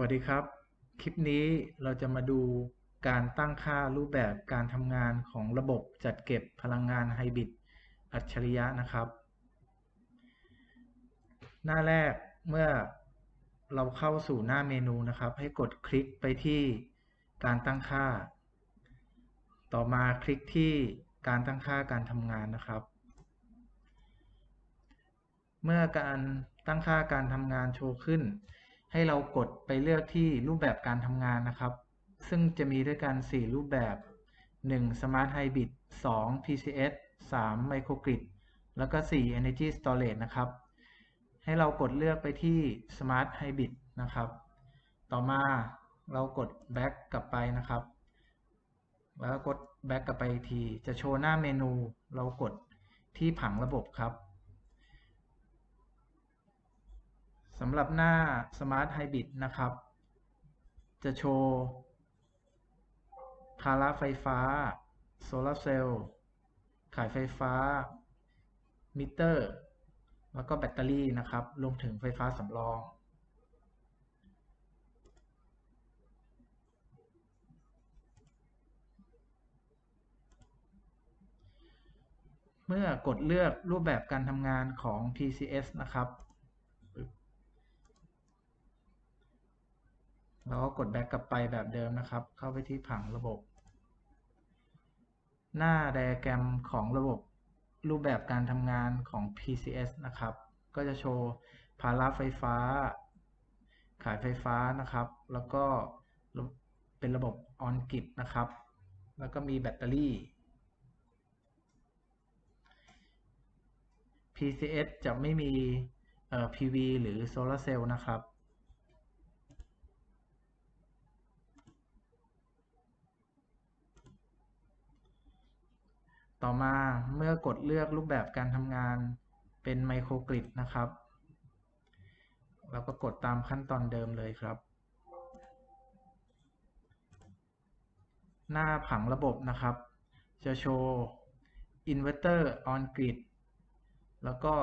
วัสดีครับ คลิปนี้เราจะมาดูการตั้งค่ารูปแบบการทำงานของระบบจัดเก็บพลังงานไฮบริดอัจฉริยะนะครับ หน้าแรกเมื่อเราเข้าสู่หน้าเมนูนะครับ ให้กดคลิกไปที่การตั้งค่า ต่อมาคลิกที่การตั้งค่าการทำงานนะครับ เมื่อการตั้งค่าการทำงานโชว์ขึ้น ให้เรากดไปเลือกที่รูปแบบการทำงานนะครับ ซึ่งจะมีด้วยกัน 4 รูปแบบ 1. Smart Hybrid 2. PCS 3. Microgrid แล้วก็ 4. Energy Storage นะครับ ให้เรากดเลือกไปที่ Smart Hybrid นะครับ ต่อมาเรากด back กลับไปนะครับ แล้วกด back กลับไปอีกที จะโชว์หน้าเมนู เรากดที่ผังระบบครับ สำหรับหน้า Smart Hybrid นะครับ จะโชว์ภาระไฟฟ้า โซลาร์เซลล์ ขายไฟฟ้า มิเตอร์ แล้วก็แบตเตอรี่นะครับ รวมถึงไฟฟ้าสำรอง เมื่อกดเลือกรูปแบบการทำงานของ PCS นะครับ แล้วก็กดแบ็กกลับไปแบบเดิมนะครับ เข้าไปที่ผังระบบ หน้าไดอะแกรมของระบบรูปแบบการทำงานของ PCS นะครับ ก็จะโชว์ภาระไฟฟ้า ขายไฟฟ้านะครับ แล้วก็เป็นระบบออนกิ d นะครับ แล้วก็มีแบตเตอรี่ PCS จะไม่มี PV หรือโซลาร์เซลล์นะครับ ต่อมาเมื่อกดเลือกรูปแบบการทำงานเป็นไมโครกริดนะครับเราก็กดตามขั้นตอนเดิมเลยครับ หน้าผังระบบนะครับ จะโชว์ Inverter on Grid แล้วก็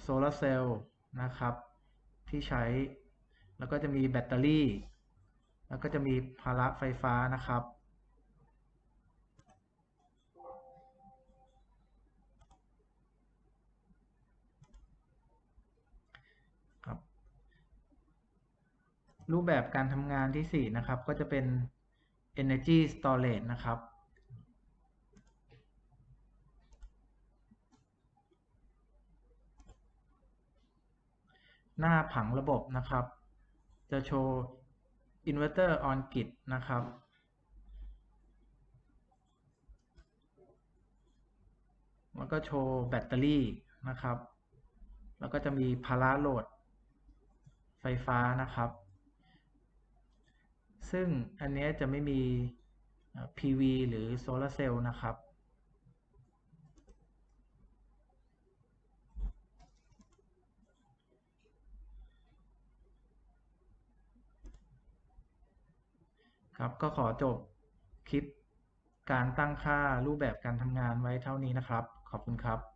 โซลาร์เซลล์นะครับ ที่ใช้ แล้วก็จะมีแบตเตอรี่ แล้วก็จะมีภาระไฟฟ้านะครับ รูปแบบการทำงานที่ 4 นะครับ ก็จะเป็น energy storage นะครับ หน้าผังระบบนะครับ จะโชว์ inverter on grid นะครับแล้วก็โชว์แบตเตอรี่นะครับ แล้วก็จะมีภาระโหลดไฟฟ้านะครับ ซึ่งอันนี้จะไม่มี PV หรือโซลาร์เซลล์นะครับ ครับก็ขอจบคลิปการตั้งค่ารูปแบบการทำงานไว้เท่านี้นะครับ ขอบคุณครับ